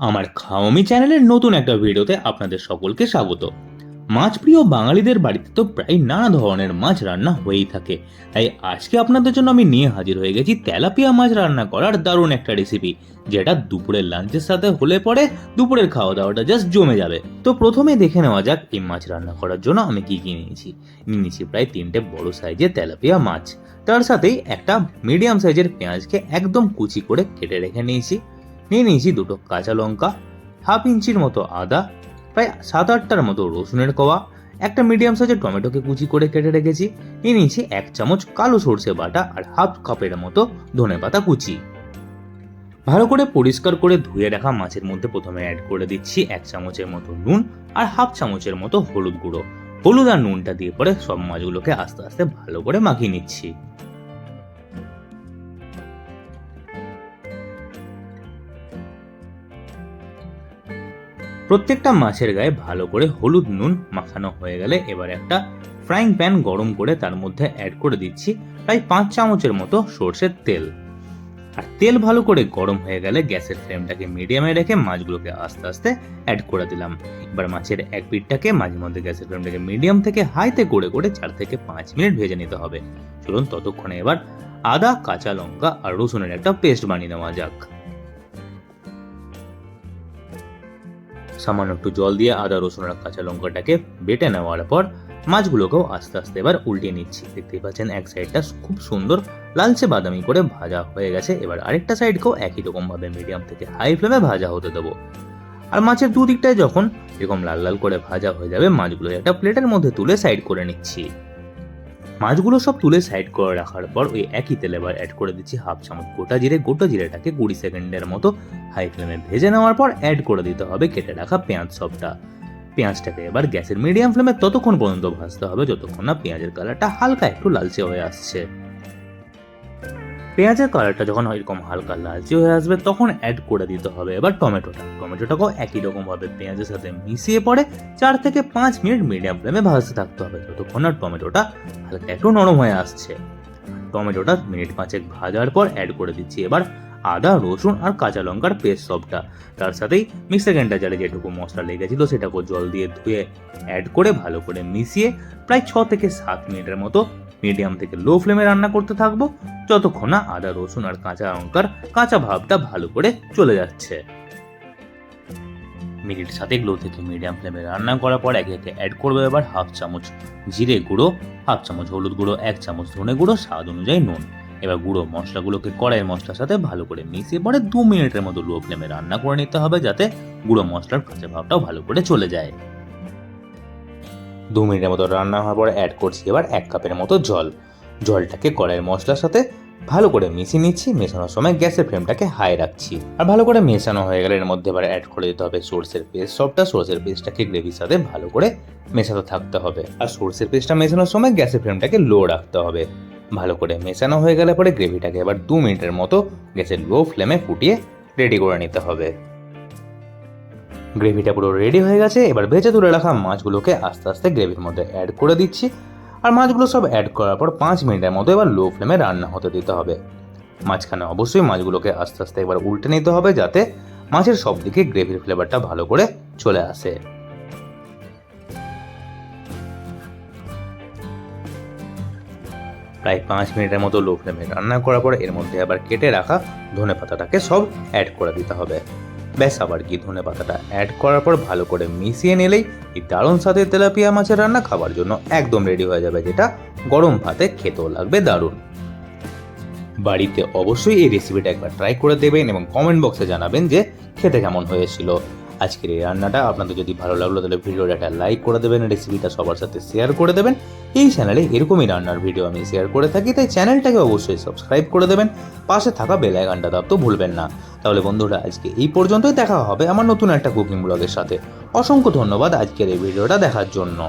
আমার খাওয়ামি চ্যানেলের নতুন একটা ভিডিওতে আপনাদের সকলকে স্বাগত। মাছ প্রিয় বাঙালিদের বাড়িতে তো প্রায় নানা ধরনের মাছ রান্না হয়েই থাকে। তাই আজকে আপনাদের জন্য আমি নিয়ে হাজির হয়ে গেছি তেলাপিয়া মাছ রান্না করার দারুণ একটা রেসিপি যেটা দুপুরের লাঞ্চের সাথে হলে পরে দুপুরের খাওয়া দাওয়াটা জাস্ট জমে যাবে। তো প্রথমে দেখে নেওয়া যাক এই মাছ রান্না করার জন্য আমি কি কি নিয়েছি। নিয়ে নিয়েছি প্রায় তিনটে বড় সাইজের তেলাপিয়া মাছ। তার সাথেই একটা মিডিয়াম সাইজের পেঁয়াজকে একদম কুচি করে কেটে রেখে নিয়েছি। নিয়ে নিয়েছি দুটো কাঁচা লঙ্কা, হাফ ইঞ্চির মতো আদা, প্রায় সাত আটটার মতো রসুনের কোয়া, একটা মিডিয়াম সাইজের টমেটোকে কুচি করে কেটে রেখেছি, নিয়ে নিয়েছি এক চামচ কালো সর্ষে বাটা আর হাফ কাপের মতো ধনে পাতা কুচি। ভালো করে পরিষ্কার করে ধুয়ে রাখা মাছের মধ্যে প্রথমে অ্যাড করে দিচ্ছি এক চামচের মতো নুন আর হাফ চামচের মতো হলুদ গুঁড়ো। হলুদ আর নুনটা দিয়ে পরে সব মাছগুলোকে আস্তে আস্তে ভালো করে মাখিয়ে নিচ্ছি। প্রত্যেকটা মাছের গায়ে ভালো করে হলুদ নুন মাখানো হয়ে গেলে এবার একটা ফ্রাইং প্যান গরম করে তার মধ্যে অ্যাড করে দিচ্ছি প্রায় পাঁচ চামচের মতো সর্ষের তেল। আর তেল ভালো করে গরম হয়ে গেলে গ্যাসের ফ্লেমটাকে মিডিয়ামে রেখে মাছগুলোকে আস্তে আস্তে অ্যাড করে দিলাম। এবার মাছের এক পিঠটাকে মাঝে মধ্যে গ্যাসের ফ্লেমটাকে মিডিয়াম থেকে হাইতে করে করে চার থেকে পাঁচ মিনিট ভেজে নিতে হবে। চলুন ততক্ষণে এবার আদা, কাঁচা লঙ্কা আর রসুনের একটা পেস্ট বানিয়ে নেওয়া যাক। সামান্য একটু জল দিয়ে আদা, রসুন আর কাঁচা লঙ্কাটাকে বেটে নেওয়ার পর মাছগুলোকেও আস্তে আস্তে এবার উল্টে নিচ্ছি। দেখতেই পাচ্ছেন এক সাইডটা খুব সুন্দর লালচে বাদামি করে ভাজা হয়ে গেছে। এবার আরেকটা সাইডকেও একই রকমভাবে মিডিয়াম থেকে হাই ফ্লেমে ভাজা হতে দেবো। আর মাছের দুদিকটায় যখন এরকম লাল লাল করে ভাজা হয়ে যাবে মাছগুলো একটা প্লেটের মধ্যে তুলে সাইড করে নিচ্ছি। মাছগুলো সব তুলে সাইড করে রাখার পর ওই একই তেলে এবার অ্যাড করে দিচ্ছি হাফ চামচ গোটা জিরে, গোটা জিরেটাকে কুড়ি সেকেন্ডের মতো হাই ফ্লেমে ভেজে নেওয়ার পর অ্যাড করে দিতে হবে কেটে রাখা পেঁয়াজ সবটা। পেঁয়াজটাকে এবার গ্যাসের মিডিয়াম ফ্লেমে ততক্ষণ পর্যন্ত ভাজতে হবে, যতক্ষণ না পেঁয়াজের কালারটা হালকা একটু লালচে হয়ে আসছে। পেঁয়াজের কালারটা যখন এরকম হালকা লালচে হয়ে আসবে, তখন অ্যাড করে দিতে হবে। এবার টমেটোটা। টমেটোটাকেও একই রকমভাবে পেঁয়াজের সাথে মিশিয়ে পরে চার থেকে পাঁচ মিনিট মিডিয়াম ফ্লেমে ভাজতে থাকতে হবে। যতক্ষণ না টমেটোটা হালকা একটু নরম হয়ে আসছে। টমেটোটা মিনিট পাঁচেক ভাজার পর অ্যাড করে দিচ্ছি। এবার আদা, রসুন আর কাঁচা লঙ্কার পেস্ট সবটা। তার সাথেই মিক্সার গ্রাইন্ডারে যেটুকু মশলা লেগেছিল সেটাকে জল দিয়ে ধুয়ে অ্যাড করে ভালো করে মিশিয়ে প্রায় ছ থেকে সাত মিনিটের মতো মিডিয়াম থেকে লো ফ্লেমে রান্না করতে থাকব। যতক্ষণ না আদা, রসুন আর কাঁচা লঙ্কার কাঁচা ভাবটা ভালো করে চলে যাচ্ছে। মিনিট সাতেক লো থেকে মিডিয়াম ফ্লেমে রান্না করার পর একে একে অ্যাড করবে এবার হাফ চামচ জিরে গুঁড়ো হাফ চামচ হলুদ গুঁড়ো, এক চামচ ধনে গুঁড়ো, স্বাদ অনুযায়ী নুন। এবার গুঁড়ো মশলাগুলোকে কড়াই মশলার সাথে ভালো করে মিশিয়ে পরে দু মিনিটের মতো লো ফ্লেমে রান্না করে নিতে হবে যাতে গুঁড়ো মশলার কাঁচা ভাবটাও ভালো করে চলে যায়। দু মিনিটের মতো রান্না হওয়ার পর অ্যাড করছি এবার এক কাপের মতো জল। জলটাকে কড়াইয়ের মশলার সাথে ভালো করে মিশিয়ে নিচ্ছি, মেশানোর সময় গ্যাসের ফ্লেমটাকে হাই রাখছি। আর ভালো করে মেশানো হয়ে গেলে এর মধ্যে এবার অ্যাড করে দিতে হবে সর্ষের পেস্ট। সবটা সর্ষের পেস্টটাকে গ্রেভির সাথে ভালো করে মেশাতে থাকতে হবে। আর সর্ষের পেস্টটা মেশানোর সময় গ্যাসের ফ্লেমটাকে লো রাখতে হবে। ভালো করে মেশানো হয়ে গেলে পরে গ্রেভিটাকে এবার দু মিনিটের মতো গ্যাসের লো ফ্লেমে ফুটিয়ে রেডি করে নিতে হবে। গ্রেভিটা পুরো রেডি হয়ে গেছে। এবার ভেজে তুলে রাখা মাছগুলোকে আস্তে আস্তে গ্রেভির মধ্যে অ্যাড করে দিচ্ছি। আর মাছগুলো সব অ্যাড করার পর পাঁচ মিনিটের মতো এবার লো ফ্লেমে রান্না হতে দিতে হবে। মাঝখানে অবশ্যই মাছগুলোকে আস্তে আস্তে এবার উল্টে নিতে হবে যাতে মাছের সব দিকে গ্রেভির ফ্লেভারটা ভালো করে চলে আসে। প্রায় পাঁচ মিনিটের মতো লো ফ্লেমে রান্না করার পর এর মধ্যে আবার কেটে রাখা ধনে পাতাটাকে সব অ্যাড করে দিতে হবে। ব্যাস আবার কি ধনে পাতাটা অ্যাড করার পর ভালো করে মিশিয়ে নিলেই এই দারুণ স্বাদের তেলাপিয়া মাছের রান্না খাবার জন্য একদম রেডি হয়ে যাবে, যেটা গরম ভাতে খেতেও লাগবে দারুণ। বাড়িতে অবশ্যই এই রেসিপিটা একবার ট্রাই করে দেবেন এবং কমেন্ট বক্সে জানাবেন যে খেতে কেমন হয়েছিল। আজকের এই রান্নাটা। আপনাদের যদি ভালো লাগল, তাহলে ভিডিওটা একটা লাইক করে দেবেন রেসিপিটা সবার সাথে শেয়ার করে দেবেন। এই চ্যানেলে এরকমই রান্নার ভিডিও আমি শেয়ার করে থাকি, তাই চ্যানেলটাকে অবশ্যই সাবস্ক্রাইব করে দেবেন। পাশে থাকা বেল আইকনটা তো ভুলবেন না। তাহলে বন্ধুরা, আজকে এই পর্যন্তই। দেখা হবে আমার নতুন একটা কুকিং ব্লগের সাথে। অসংখ্য ধন্যবাদ আজকের এই ভিডিওটা দেখার জন্য।